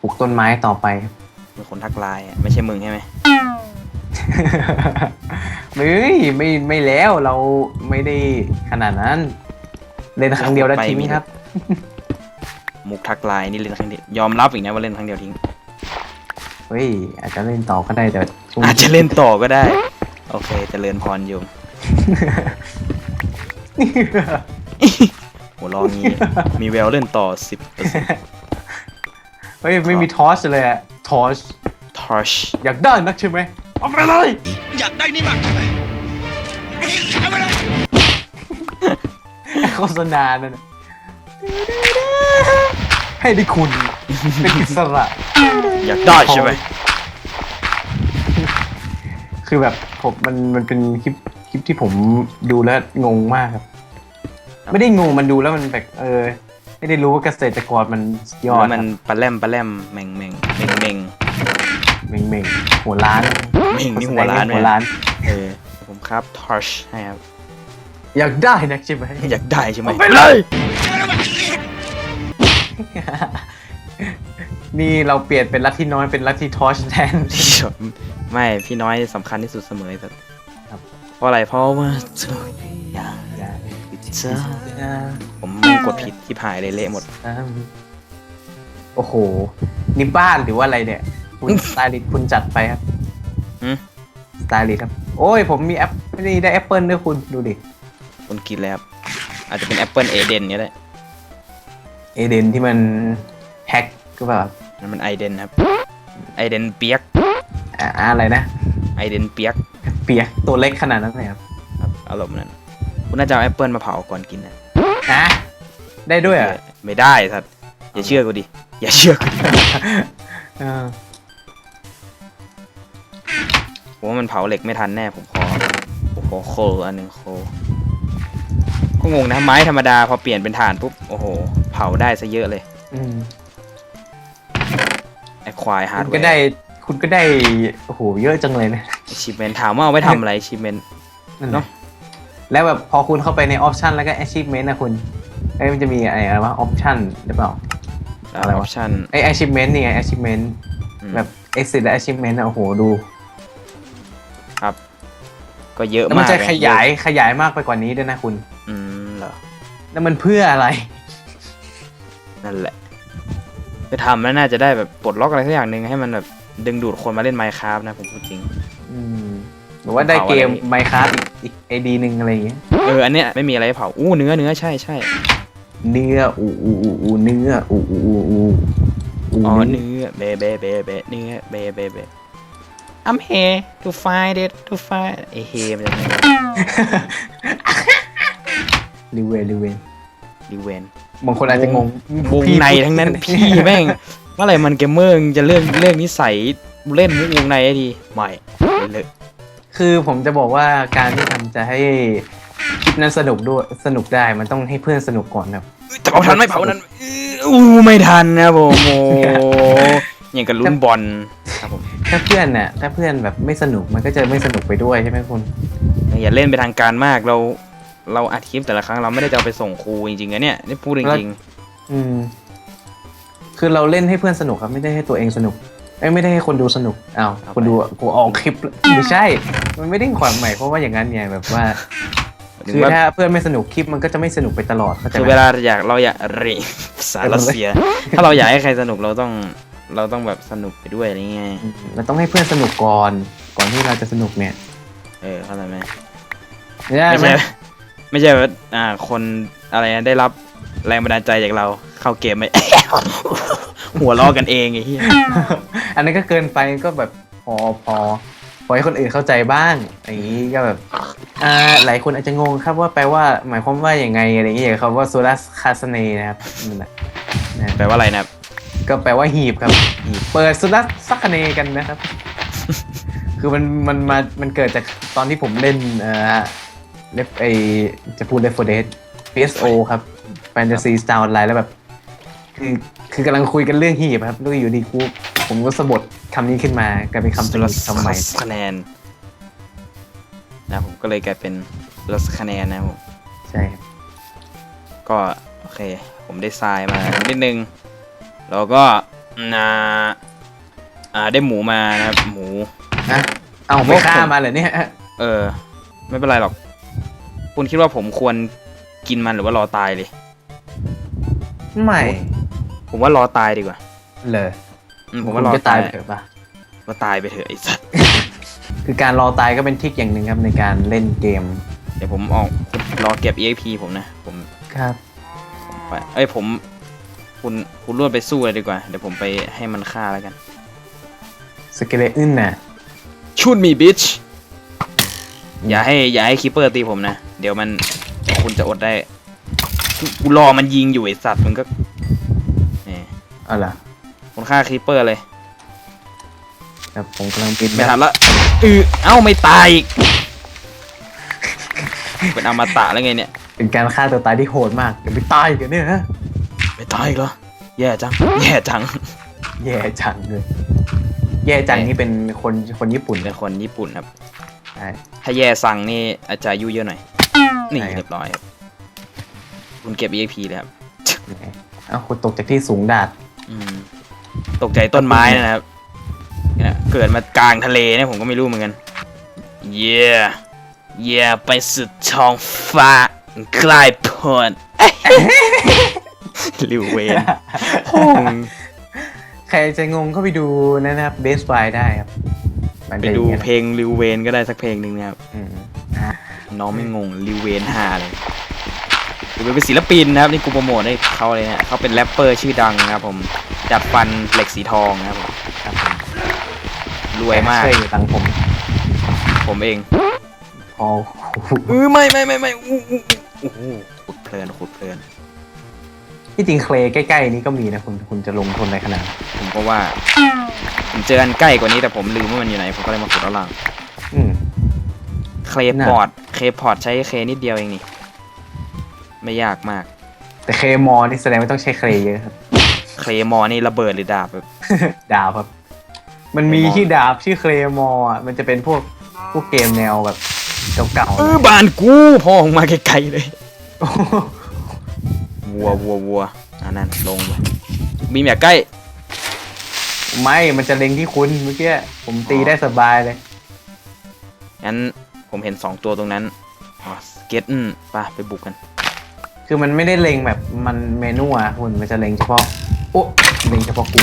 ปลูกต้นไม้ต่อไป มีคนทักไลน์อะไม่ใช่มึงใช่ไหมเฮ้ยไม่ไม่แล้วเราไม่ได้ขนาดนั้นเล่นครั้งเดียวแล้วทิ้งครับ มุกทักไลน์นี่เล่นครั้งเดียวยอมรับอีกนะว่าเล่นครั้งเดียวทิ้งเฮ้ยอาจจะเล่นต่อก็ได้แต่ช่วงอาจจะเล่นต่อก็ได้ โอเคเจริญพรโยมหัวเรองี้มีแววเล่นต่อ10%เฮ้ยไม่มีทอสเลยอะทอส Touch อยากได้นักใช่ไหมเอาไปเลย อยากได้นี่มากใช่ไหมเอาไปเลยโฆษณานั่นน่ะให้ได้คุณ เป็นอิสระ อยากได้ใช่ไหมคือแบบผมมันมันเป็นคลิปคลิปที่ผมดูแล้วงงมากครับ ไม่ได้งงมันดูแล้วมันแบบเออ ไม่ได้รู้ว่าเกษตรกรมันสุดยอดแล้วมันปลาแรมปลาแรมแมงแมงแมงแมงเม่งเม่งๆหัวล้านเม่งนี่หัวล้านไหมหัวล้าน เออผมครับ Touch ให้ครับอยากได้นักใช่ไหม อยากได้ใช่ไหมเอาไปเลย นี่เราเปลี่ยนเป็นลัทธิน้อยเป็นลัทธิทอชแทน ไม่พี่น้อยสำคัญที่สุดเสมอแต่ครับ เพราะอะไรเพราะว่าทุกอย่าง เธอผมไม่กดผิดที่ผายเลยเละหมด โอ้โห นี่บ้านหรือว่าอะไรเนี่ย คุณสไตลิสต์คุณจัดไปครับหืม สไตลิสต์ครับ โอ้ย ผมมีแอปนี่ได้แอปเปิลด้วยคุณดูดิ คนกินแล้วครับอาจจะเป็นแอปเปิลเอเดนก็ได้เอเดนที่มันแฮกก็แบบนั่นมันไอเดนครับไอเดนเปียกอ่าอะไรนะ ไอเดนเปียกเปียกตัวเล็กขนาดนั้นเลยครับครับอารมณ์นั้น คุณน่าจะเอาแอปเปิลมาเผาก่อนกินนะฮะได้ด้วยเหรอะไม่ได้สัตว์อย่าเชื่อกูดิ อย่าเชื่อกูดิเออผมว่ามันเผาเหล็กไม่ทันแน่ผมขอโอ้โหโคลอันหนึ่งโคลก็งงนะไม้ธรรมดาพอเปลี่ยนเป็นถ่านปุ๊บโอ้โห เผาได้ซะเยอะเลยอืมไอควายฮาร์คุดณแวก็ร์ได้คุณก็ได้ โอ้โห เยอะจังเลยนะชิเมนถามว่าเอาไปทำอะไรชิเมนนั่นเนอะ แล้วแบบพอคุณเข้าไปในออปชันแล้วก็ achievement นะคุณเอ้ยมันจะมีอะไรอะไรวะออปชันหรือเปล่าออะไรอวะปชั่นไอ achievement นี่ไง achievement แบบ exit และ achievement นะโอ้โหดูครับก็เยอะแล้วมันมากจะเลยขยายขยายมากไปกว่านี้ด้วยนะคุณ อืมเหรอ แล้วมันเพื่ออะไร นั่นแหละจะทำแล้วน่าจะได้แบบปลดล็อกอะไรสักอย่างหนึ่งให้มันแบบดึงดูดคนมาเล่นไมค์คราฟนะผมพูดจริงอืมห รือว่าได้เกม Minecraft อีกอีกไอดีหนึ่งอะไรอย่างเงี้ยเอออันเนี้ยไม่มีอะไรให้เผาอู้เนื้อเนื้อใช่ใช่เนื้ออูอูอูอูเนื้ออูอูอูอูอูอ๋อเนื้อเนื้อเบเบเบเบเนื้อเบเบเบ I'm here to find it to find ไอเฮมันจะรีเวนรีเวนดีเวนบางคนอาจจะงงวงในทั้งนั้นพี่แม่งเมื่อไหร่มันเกมเมอร์จะเรื่องเรื่องนิสัยเล่นมุกวงในได้ดีไม่เลย คือผมจะบอกว่าการที่ทำจะให้คลิปนั้นสนุกด้วยสนุกได้มันต้องให้เพื่อนสนุกก่อนครับ จะเผาทันไหม่เผานั้นอู้ไม่ทันนะผมโอ้อย่างกับลุ้นบอลครับผมถ้าเพื่อนน่ะถ้าเพื่อนแบบไม่สนุกมันก็จะไม่สนุกไปด้วยใช่ไหมคุณอย่าเล่นไปทางการมากเรา เราอัดคลิปแต่ละครั้งเราไม่ได้จะเอาไปส่งครูจริงๆนะเนี่ยนี่พูดจริงอืม คือเราเล่นให้เพื่อนสนุกครับไม่ได้ให้ตัวเองสนุก เอ้ยไม่ได้ให้คนดูสนุกอ้าวคนดูกูออกคลิปไม่ใช่ มันไม่ได้ความหมายเพราะว่าอย่างนั้นไงแบบว่าๆถึงคือว่าถ้าเพื่อนไม่สนุกคลิปมันก็จะไม่สนุกไปตลอดเข้าใจคือไหม เวลาอยากเราอยากเรีภาษารัสเซีย ถ้าเราอยากให้ใครสนุกเราต้องเราต้องแบบสนุกไปด้วยอะไรเงี้ยอืมเราต้องให้เพื่อนสนุกก่อน ก่อนที่เราจะสนุกเนี่ยเออเข้าใจไหมใช่ไม่ไหมใช่ ไม่ใช่ว่าอ่า คนอะไรนะได้รับ แรงบันดาลใจจากเราเข้าเกมไม่หัวล้อกันเองไอ้เหี้ยอันนั้นก็เกินไปก็แบบพอพอพอให้คนอื่นเข้าใจบ้างอย่างนี้ก็แบบอ่าหลายคนอาจจะงงครับว่าแปลว่าหมายความว่าอย่างไงอะไรอย่างเงี้ยคำว่าโซลัสคาสเนนะครับนั่นแหละนะแปลว่าอะไรนะครับก็แปลว่าหีบครับหีบเปิดโซลัสซักคาเนกันนะครับ คือมันมันมามันเกิดจากตอนที่ผมเล่นเอ่อเล็บไอจะพูด Left 4 Dead PSO ครับ Fantasy Star Online แล้วแบบ คือคือกำลังคุยกันเรื่องหีบครับแล้วก็อยู่ดีกูผมก็สะบดคำนี้ขึ้นมากลายเป็นคำสนุกคำใหม่คะแนนนะผมก็เลยกลายเป็นลสคะแนนนะครับผมใช่ครับก็ โอเค ผมได้ทรายมานิดนึง แล้วก็อ่าอ่าได้หมูมานะครับหมู นะเอาผมไม่ว่าฆ่าผมมาเหรอเนี่ย เออ ไม่เป็นไรหรอก คุณคิดว่าผมควร กินมันหรือว่ารอตายเลย ไม่ผมว่ารอตายดีกว่าเลยอืมผมว่ารอจะตาตายยไปเถอะปะว่าตายไปเถอะไอ้สัสคือการรอตายก็เป็นทริกอย่างหนึ่งครับในการเล่นเกมเดี๋ยวผมออกรอเก็บ EXP ผมนะ ผมครับ ไปเอ้ยผมคุณคุณรวดไปสู้เลยดีกว่า เดี๋ยวผมไปให้มันฆ่าแล้วกันสเกเลอึนน่ะชุดมีบิชอย่าให้อย่าให้คีเปอร์ตีผมนะ เดี๋ยวมันเดี๋ยว คุณจะอดได้กูกูรอมันยิงอยู่ไอสัตว์มันก็นี่เอาล่ะคุณฆ่าคีเปอร์เลยครับผมกำลังบินไม่ทันละอือเอ้าไม่ตายอีกเป็นอมตะแล้วไงเนี่ยเป็นการฆ่าตัวตายที่โหดมากเดี๋ยวไปตายกันเนี่ยฮะไม่ตายอีกเหรอแย่จัง แย่จัง แย่จังเลยแย่จังนี่เป็นคนคนญี่ปุ่นเป็นะนคนญี่ปุ่นครับใช่ถ้าแย่สั่งนี่อาจจะอายุเยอะหน่อย นี่ใช่ครับเรียบร้อยครับคุณเก็บ EXP เลยครับเอ้าคุณตกจากที่สูงดาดอืมตกใจต้นไม้นะครับเนี่ยเกิดมากลางทะเลเนี่ยผมก็ไม่รู้เหมือนกัน เย่เย่ไปสุดท้องฟ้าใกล้พ้นลิวเวนใครจะงงก็ไปดูนะครับเบสไฟได้ครับมันไปจะดูอย่างงี้ยเพลงลิวเวนก็ได้สักเพลงหนึ่งนะครับอืมอะ น้องไม่งงลิวเวนฮาเลยลิวเวนเป็นศิลปินนะครับนี่กูโปรโมทให้เขาเลยนะเขาเป็นแรปเปอร์ชื่อดังนะครับผมจัดฟันเหล็กสีทองนะครับผมครับผมรวยมากช่วยอยู่ตังค์ผม ผมเองพอเออไม่ไม่ไม่ไม่อู้อู้อู้อู้ขุดเพลินขุดเพลินที่จริงเคลย์ใกล้ๆนี้ก็มีนะคุณคุณจะลงทุนอะไรขนาดนั้นผมก็ว่า ผมเจออันใกล้กว่านี้แต่ผมลืมว่ามันอยู่ไหนผมก็เลยมาขุดเอาล่างอืม เคลพอร์ตเคลพอร์ตใช้เคนิดเดียวเองนี่ ไม่ยากมาก แต่เคมอนี่แสดงว่าต้องใช้เคลย์เยอะครับ เคลมอร์นี่ระเบิดหรือดาบแบบดาบครับ มันมีเคลย์มอชื่อดาบชื่อเคลมออะมันจะเป็นพวกพวกเกมแนวแบบเก่าๆเอนะอบ้านกูพ่อออกมาไกลๆเลยโอ้โหวัววัววัวอันนั้นลงไปบีมอย่าใกล้ ไม่ มันจะเล็งที่คุณเมื่อกี้ ผมตีได้สบายเลย งั้น ผมเห็นสองตัวตรงนั้นอ๋อเก็ตอืมไปไปบุกกัน คือมันไม่ได้เล็งแบบมันเมนูอะคุณมันจะเล็งเฉพาะโอ้เล็งเฉพาะกู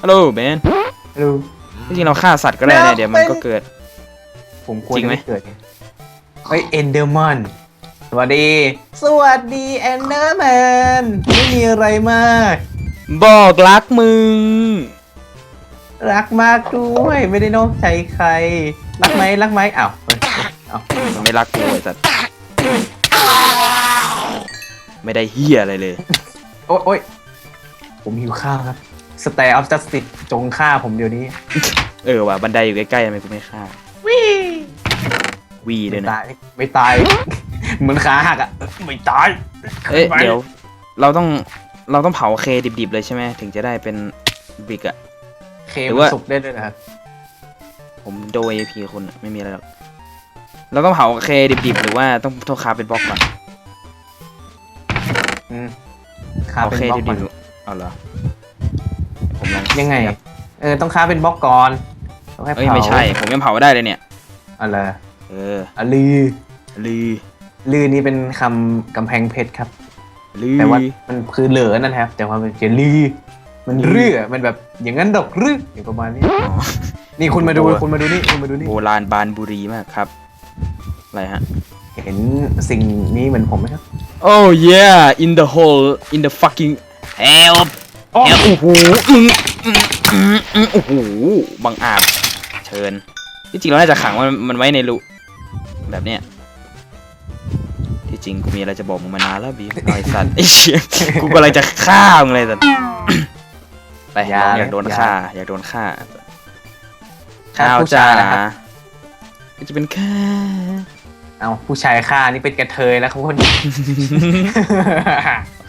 ฮัลโหลแมนดูที่จริงเราฆ่าสัตว์ก็ได้เนี่ยเดี๋ยวมันก็เกิด ผมควรจริงไหมจะเกิดไงเฮ้ยเอนเดอร์มอนสวัสดี สวัสดีเอนเดอร์แมนไม่มีอะไรมาก บอกรักมึง รักมากด้วย ไม่ได้นอกใจใคร รักไหมรักไหมอ้าวเฮ้ยอ้าวมันไม่รักกูไอ้สัตว์ไม่ได้เฮียอะไรเลย โอ๊ยโอ๊ยผมหิวข้าวครับสเตย์ออฟจัสติจงฆ่าผมเดี๋ยวนี้เออว่ะบันไดอยู่ใกล้ๆทำไมกูไม่ฆ่าวิวีด้วยนะตายไม่ตาย เหมือนขาหักอะไม่ตายเอ้ยขึ้นไปเดี๋ยว เราต้องเราต้องเผาเคดิบๆเลยใช่ไหมถึงจะได้เป็นบิกอะ เคหรือมันว่า สุกได้ด้วยนะครับผมโดยพีคุณอะไม่มีอะไรหรอกเราต้องเผาเคดิบๆ หรือว่าต้องโทษคาเป็นบล็อกก่อนอืมค้าเผาเป็นเคบล็อกดิก่อนบๆเอาเหรอผมลองยังไง เออต้องค้าเป็นบล็อกก่อนต้องให้เอ้ยเผาไม่ใช่ ผมยังเผาได้เลยเนี่ย อะไรเอออะลือลือลือนี่เป็นคำกำแพงเพชรครับ ลือแต่ว่ามันคือเหลือนั่นครับ แต่ว่ามันจะลือ มันเรือมันแบบอย่างนั้นดอกรืออย่างประมาณนี้อ๋อนี่คุณมาดูโอ้โหคุณมาดูนี่คุณมาดูนี่ โบราณบานบุรีมากครับ อะไรฮะ เห็นสิ่งนี้เหมือนผมไหมครับ Oh yeah in the hole in the fucking help อ๋อ help โอ้โหอืมอืมอืมอืมโอ้โหบังอาจเชิญที่จริงเราน่าจะขังมันมันไว้ในรูแบบเนี้ยที่จริงกูมีอะไรจะบอกมึงมานานแล้วบีมไอ้สัตว์ไอ้เชี่ยกูกำลังจะฆ่ามึงเลยสัตว์ ไปอย่าน้องอยากโดนอย่าฆ่า อยากโดนฆ่าฆ่าข้าวผู้จ้าชายนะครับก็จะเป็นฆ่าเอาผู้ชายฆ่านี่เป็นกระเทยแล้วครับคุณ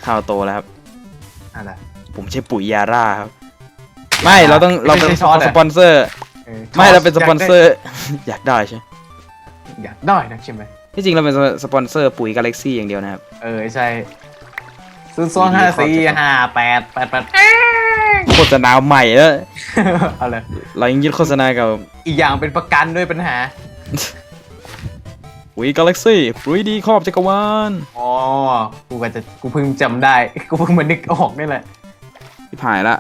ข้าวโตแล้วครับ อะไร ผมใช้ปุ๋ยยาร่าครับ ไม่เราต้องเราเป็นไม่ใช่ช้อนอะสปอนเซอร์ ออไม่เราเป็นสปอนเซอร์ อยากได้ใช่ไหมอยากได้นะใช่ไหมที่จริงเราเป็นสปอนเซอร์ปุ๋ยกาแล็กซี่อย่างเดียวนะครับ เออใช่ ศูนย์สองห้าสี่ห้าแปดแปดแปดโฆษณาใหม่แล้วเอาเลยเรายังยึดโฆษณากับอีกอย่างเป็นประกันด้วยปัญหาปุ๋ยกาแล็กซี่ปุ๋ยดีครอบจักรวาลอ๋อกูก็จะกูเพิ่งจำได้ กูเพิ่งมานึกออกนี่แหละที่ผ่านละ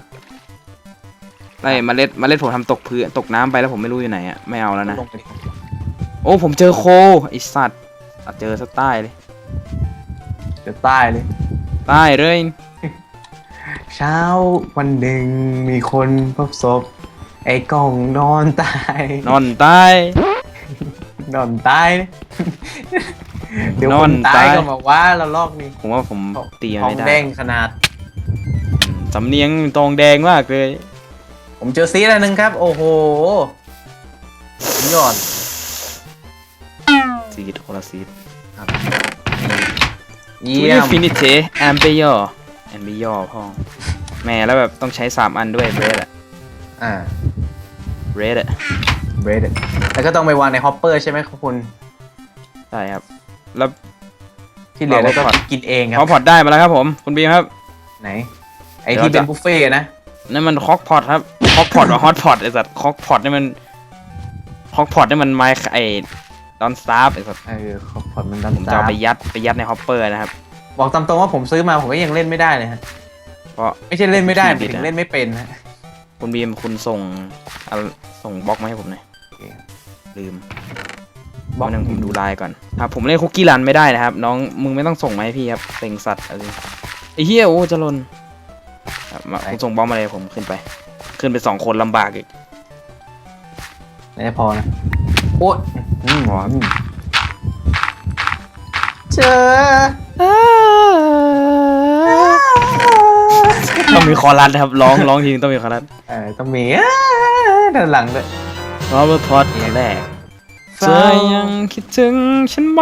ไอ้เมล็ดเมล็ดผมทำตกพื้นตกน้ำไปแล้วผมไม่รู้อยู่ไหนอะไม่เอาแล้วนะลงไปดิโอ้ผมเจอโคไอสัตว์อะเจอสใต้เลยเดี๋ยวใต้เลย ใต้เลย เช้าวันหนึ่งมีคนพบศพ ไอ้กล่องนอนตาย นอนใต้นอนตาย เดี๋ยวนคอนนตายตายก็มาว่าเราลอกนี้ผมว่าผมตีมันทองไม่ได้แดงขนาดอืมสำเนียงตองแดงมากเลยผมเจอซีแล้วนึงครับ โอ้โหสุดยอดซีดโคลาซีด เยี่ยมฟินิเชแอมเบยอแอมเบยอพ่อแหม่แล้วแบบต้องใช้สามอันด้วยเบรดอะอ่าเบรดอะเบรดแล้วก็ต้องไปวางในฮอปเปอร์ใช่ไหมครับคุณ ใช่ครับ แล้วที่เหลือแล้วก็เอาไว้ก่อนกินเองคพอรับพอร์ตได้มาแล้วครับผม คุณบีมครับ ไหน ไอ้ที่เดี๋เป็ยนวจะบุฟเฟ่ต์นะนั่นมันคอกพอตครับคอกพอตกับฮอตพอตไอ้สัตว์คอกพอตนี่มันคอกพอตนี่มันไม้ไอ้ ดอนสตาร์ไอ้สัตว์เออขอบคุณมันดันผมจะเอาไปยัดไปยัดในฮอปเปอร์นะครับ บอกตามตรงว่าผมซื้อมาผมก็ยังเล่นไม่ได้เลยฮะเพราะ ไม่ใช่เล่นไม่ได้หผิมายดถึนะงเล่นไม่เป็นฮะคุณบีมคุณส่งเอาส่งบล็อกมาให้ผมหน่อยโอเคลืมบบล็ล็ออกกนึงผมดูไลน์ก่อนครับผมเล่นคุกกี้รันไม่ได้นะครับ น้องมึงไม่ต้องส่งมาให้พี่ครับเต็งสัตว์อะไรไอ้เหี้ยโอ้จะลนครับมาคุณส่งบล็อกมาเลยผมขึ้นไป ขึ้นไปสองคนลำบากอีก ไม่ได้พอนะ โอ๊ยอืมพอครับมเจอต้องมีคอรัสนะครับ ร้องร้องทีนึงต้องมีคอรัสเออต้องมีอ่าด้านหลังด้วยรอเบอร์พอดอันแรกเธเฝ้าอยังคิดถึงฉันไหม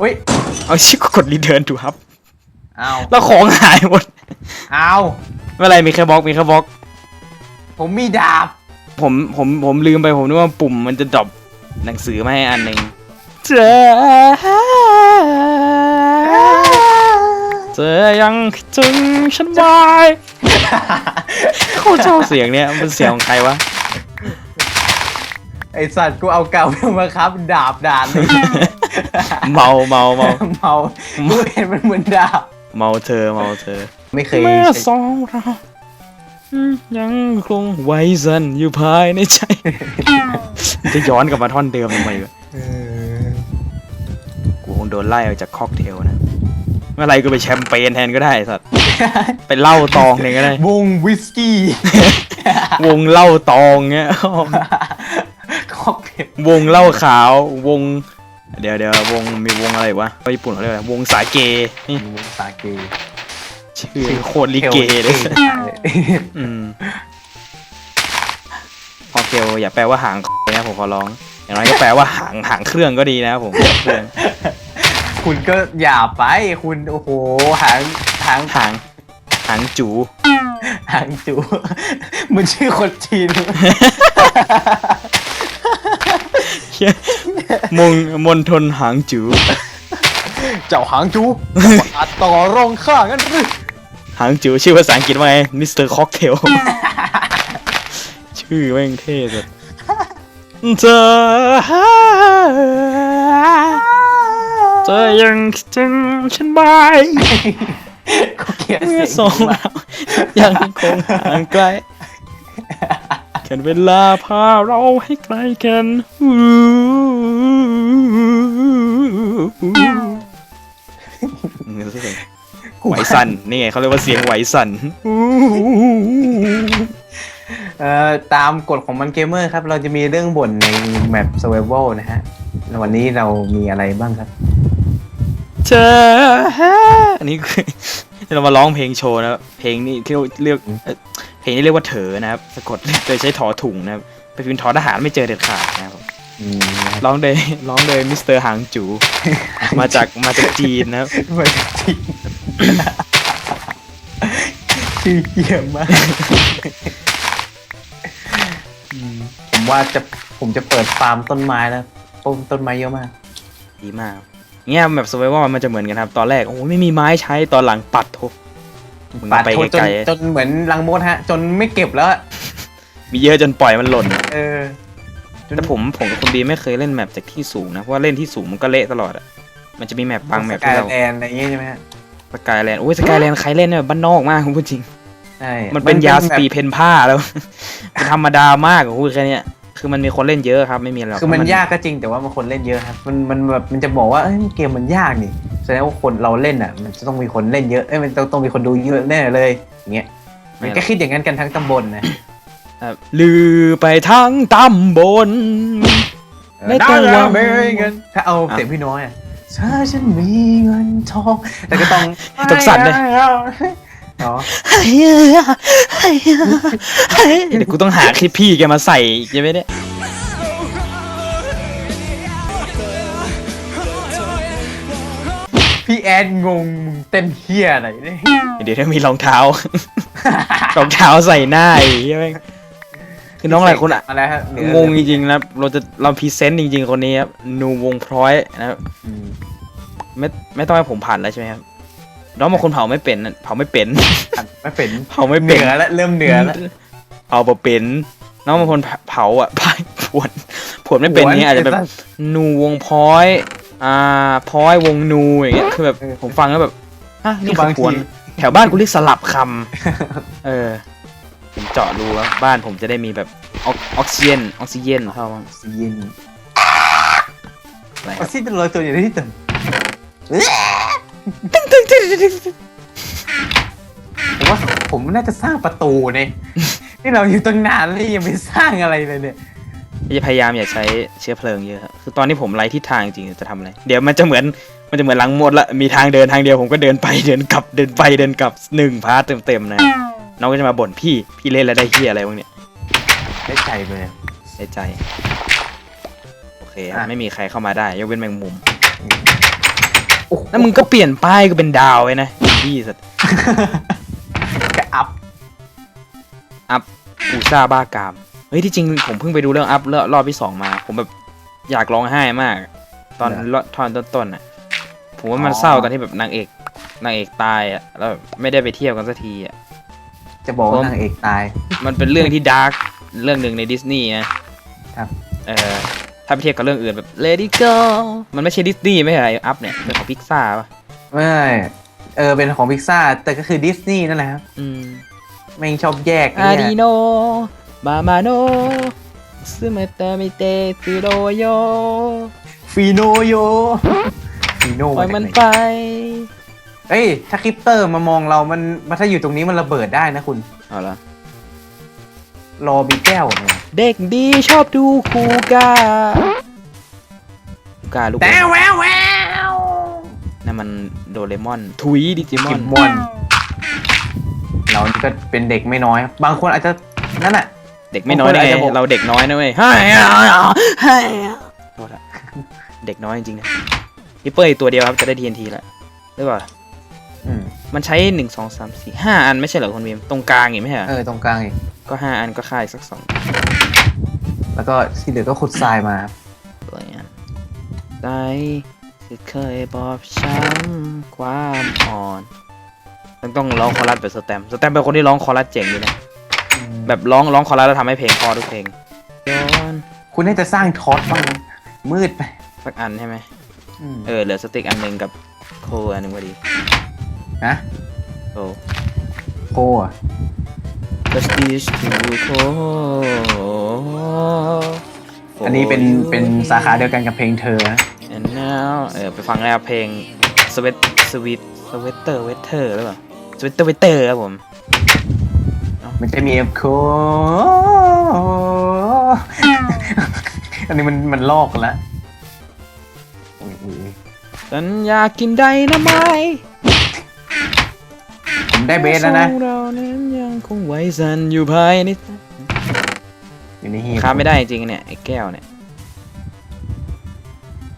อุ้ยเอาชิคกดรีเทิร์นดูครับ เอาแล้วของหายหมดเอา ไม่เป็นไรมีแค่บล็อกมีแค่บล็อก ผมมีดาบ ผมผมผมลืมไปผมนึกว่าปุ่มมันจะดรอปหนังสือมาให้อันหนึ่งเธอเธอยังคิดถึงฉันไหมโคตรชอบเสียงเนี้ยมันเป็นเสียงของใครวะไอสัตว์กูเอาเก่ามาครับ ดาบด่านเลยเมาเมาเมาเมากูเห็นมันเหมือนดาบเมาเธอเมาเธอ ไม่เคย เมื่อใช้สองเรา ยังคงไว้สันอยู่ภายในใจ จะย้อนกลับมาท่อนเดิมทำไมวะเออกูคงโดนไล่ออกจากค็อกเทลนะ เมื่อไหรก็ไปแชมเปญแทนก็ได้สัตว์ไปเหล่าตองเนี่ยก็ได้ วงวิสกี้ วงเหล่าตองเงี้ยคอกเก็ตวงเหล้าขาว วง เดี๋ยวเดี๋ยววงมีวงอะไรวะญี่ปุ่นเขาเรียกอะไรวงสาเกนี่วงสาเก ชื่อโคตรลิเกเลยอืมพอเคลอย่าแปลว่าหางนะผมขอร้อง อย่างน้อยก็แปลว่าหางหางเครื่องก็ดีนะครับผมเครื่องคุณก็อย่าไปคุณโอ้โหหางหางหางหางจูหางจูเหมันชื่อคนจีนมงมณฑลหางจู เจ้าหางจูอาจต่อรองข้างั้นหรือ หางจูชื่อภาษาอังกฤษว่าไงมิสเตอร์ค็อกเทล ชื่อแม่งเท่สุดเธอเธอยังคิดถึงฉันไหมเขาเขียนเมื่อเสียงสองมาเรายังคงห่างไกลแค่เวลาพาเราให้ไกลกัน ไหวสั่นนี่ไงเขาเรียกว่าเสียงไหวสั่นเอ่อตามกฎของมันเกมเมอร์ครับ เราจะมีเรื่องบ่นในแมป survival นะฮะแล้ววันนี้เรามีอะไรบ้างครับเธออันนี้คือเรามาร้องเพลงโชว์นะครับเพลงนี้ที่เรียกเอ่อเพลงนี้เรียกว่าเถอนะครับสะกดโดยใช้ถอถุงนะครับไปพิมพ์ทอทหารไม่เจอเด็ดขาดนะครับผมอืมนะครับร้องโดยร้องโดยมิสเตอร์หางจู มาจากมาจากจีนนะครับไม่จริง ชื่อเยี่ยมมากอืมผมว่าจะผมจะเปิดฟาร์มต้นไม้แล้วต้นต้นไม้เยอะมาก ดีมากจเงี้ยแบบสไ i เวอร์มันจะเหมือนกันครับ ตอนแรกโอ้ยไม่มีไม้ใช้ตอนหลังปัดทุบมึงปาดไปโทษจไกนลจนเหมือนลังมดฮะ จนไม่เก็บแล้วอะๆมีเยอะจนปล่อยมันหล่น เออแต่ผมผมกับคุณบีไม่เคยเล่นแมปจากที่สูงนะ เพราะว่าเล่นที่สูงมันก็เละตลอดอะมันจะมีแมปบางแมปสกาที่ยเราแลนด์อะไรอย่างงี้ใช่ไหมฮะ สกายแลนด์โอ้ยสกายแลนด์ใครเล่นเนี่ยบ้านนอกมากคุณพูดจริง ใช่มันเป็นยาสแบบปีเพนผ้าแล้ว มันธรรมดามากอะพูดแค่เนี้ยคือมันมีคนเล่นเยอะครับไม่มีอะไรหรอกคือมันยากก็จริงแต่ว่ามันคนเล่นเยอะครับมันมันแบบมันจะบอกว่าเอ้ยเกมมันยากนี่แสดงว่าคนเราเล่นอะ มันจะต้องมีคนเล่นเยอะเอ้ยมันต้องต้องมีคนดูเยอะแน่เลยอย่างเงี้ยมันก็คิดอย่างนั้นกันทั้งตำบลนะครับลือไปทั้งตำบลไม่ต้องหวังไม่เงินถ้าเอาเสียงพี่น้อยอะ ถ้าฉันมีเงินทอง แต่ก็ต้องต้องสั่นด้วยอ๋อเดี๋ยวกูต้องหาคลิปพี่แกมาใส่อีกใช่ไหมเนี่ยพี่แอนงงมึงเต้นเฮียอะไรเนี่ย เดี๋ยวถ้ามีรองเท้า รองเท้าใส่หน้าอีกใช่ไหม คือน้องหลายคนอะอะไรฮะเหนืองงจริงๆนะครับเราจะเราพรีเซนต์จริง ๆ คนนี้ครับนูวงพร้อยนะครับอืมไม่ไม่ต้องให้ผมผ่านแล้วใช่ไหมครับน้องบางคนเผาไม่เป็นน่ะเผาไม่เป็น ไม่เป็นเผาไม่เหเป็นืนอแล้วเริ่มเหนือแล้ว เผาบ่เป็น น้องบางคนเผาอะพายผวนผวนไม่เป็นเนี้ยอาจจะแบบนูวงพร้อย อ่าพร้อยวงนูอย่างเงี้ยคือแบบผมฟังแล้วแบบฮะนี่บางขบวนทีแถวบ้านกูเรียกสลับคำเออ ผมเจาะรูแล้วบ้านผมจะได้มีแบบออกออกซิเจนออกซิเจนเข้าบ้างซีเย็นอะไรคเอารับซีเป็นรอยตัวอย่างที่ตึงผมว่าผมน่าจะสร้างประตูเนี่ยนี่เราอยู่ตั้งนานแล้วยังไม่สร้างอะไรเลยเนี่ยจะพยายามอย่าใช้เชื้อเพลิงเยอะครับคือตอนนี้ผมไร้ทิศทางจริงๆจะทำอะไรเดี๋ยวมันจะเหมือนมันจะเหมือนหลังหมดละมีทางเดินทางเดียวผมก็เดินไปเดินกลับเดินไปเดินกลับหนึ่งพาร์ทเต็มๆนะ น้องก็จะมาบ่นพี่ พี่เล่นแล้วได้เฮียอะไรบ้างเนี่ย ได้ใจไปเลยเสียใจ โอเคครับอะไม่มีใครเข้ามาได้ ยกเว้นแมงมุมโอ้โหแล้วมึงก็เปลี่ยนป้ายก็เป็นดาวไว้นะพี่สัตว์กระอัพอูซ่าบ้ากาม เฮ้ยที่จริงผมเพิ่งไปดูเรื่องอัพรอบที่สองมา ผมแบบอยากร้องไห้มาก ตอนรตอนต้นๆน่ะ ผมว่ามันเศร้าตอนที่แบบนางเอกนางเอกตายอะแล้วแบบไม่ได้ไปเที่ยวกันสักทีอะ จะบอกว่านางเอกตาย มันเป็นเรื่องที่ดาร์กเรื่องหนึ่งในดิสนีย์นะครับ เออถ้าไปเทียบกับเรื่องอื่นแบบ Lady Go มันไม่ใช่ดิสนีย์ไม่ใช่อะไรอัพเนี่ยเป็นของพิกซ่าป่ะไม่เออเป็นของพิกซ่าแต่ก็คือดิสนีย์นั่นแหละครับอืมแม่งชอบแยกไอ้อาเนี่ดิยโนมามาโนซึเมตามิเตตุโรโยฟีโนโยฟีโนปล่อยมันจากไหไป เอ้ย ถ้าคริปเตอร์มามองเรามันมันถ้าอยู่ตรงนี้มันระเบิดได้นะคุณ เอาละรอมีแก้วเนี่ยเด็กดีชอบดูคูกาคูกาลูกแต่แววแววนั่นมันโดเรมอน ทุยดิจิมอกินมมอนเรานี่ก็เป็นเด็กไม่น้อยครับบางคนอาจจะนั่นแหละ เด็กไม่น้อยได้บางคนอาจไงจะบอก เราเด็กน้อยนะเว้ยให้อะให้อะโทษละเด็กน้อยจริงๆนะฮิปเปอร์อีกตัวเดียวครับจะได้ TNT ละหรือเปล่า อืมมันใช้หนึ่งสองสามสี่ห้าอันไม่ใช่เหรอคุณบีมตรงกลางอย่างไม่ใช่เหรอเออตรงกลางอีกก็ห้าอันก็ค่าอีกสักสองแล้วก็ที่เหลือก็ขุดทรายมาครับอะไรอะได้ที่เคยบอบช้ำความอ่อนต้องต้องร้องคอรัสแบบสแตมป์สแตมป์เป็นคนที่ร้องคอรัสเจ๋งอยู่นะแบบร้องร้องคอรัสแล้วทำให้เพลงพอทุกเพลงย้อนคุณน่าจะสร้างทอสบ้างนะมืดไปสักอันใช่ไหม อืมเออเหลือสติ๊กอันหนึ่งกับโคอันหนึ่งพอดี นะโอ้โคอะ Just this to cold อันนี้เป็นเป็นสาขาเดียวกันกับเพลงเธอนะ and now เออไปฟังแล้วเพลง sweat sweet sweater weather หรือเปล่า sweater weather ครับผม มันจะมีโคอันนี้มันมันลอกกันแล้วอุ๊ยอุ๊ยฉันอยากกินไดนะไม้ผม ได้เบสแล้วนะสองเรานั้นยังคงไว้สันอยู่ภายในอยู่ในหีบค้าไม่ได้จริงๆเนี่ยไอ้แก้วเนี่ย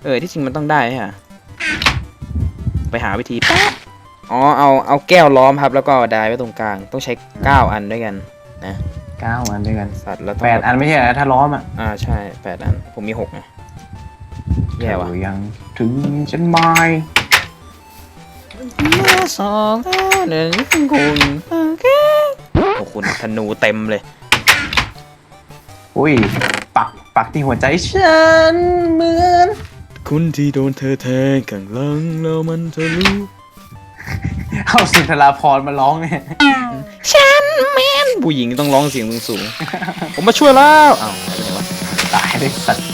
เออที่จริงมันต้องได้ฮะไปหาวิธีแป๊บอ๋อเอาเอาแก้วล้อมครับแล้วก็เอาไดายไว้ตรงกลาง ต้องใช้เก้าอันด้วยกันนะเก้าอันด้วยกันสัตว์แล้วต้องแปดอันไม่ใช่เหรอถ้าล้อมอะอ่าใช่แปดอันผมมีหกไงแย่ว่ะเธอยังถึงฉันไหมมา สองหนึ่งคุณโอ้คุณธนูเต็มเลย อุ้ย ปัก ปักที่หัวใจฉันเหมือน คุณที่โดนเธอแทงข้างหลังแล้วมันจะรู้เอาสุนทราพรมาร้องเนี่ยฉันแมนผู้หญิงต้องร้องเสียงสูงๆผมมาช่วยแล้วอ้าวหายไปไหนวะตายเลยสัตว์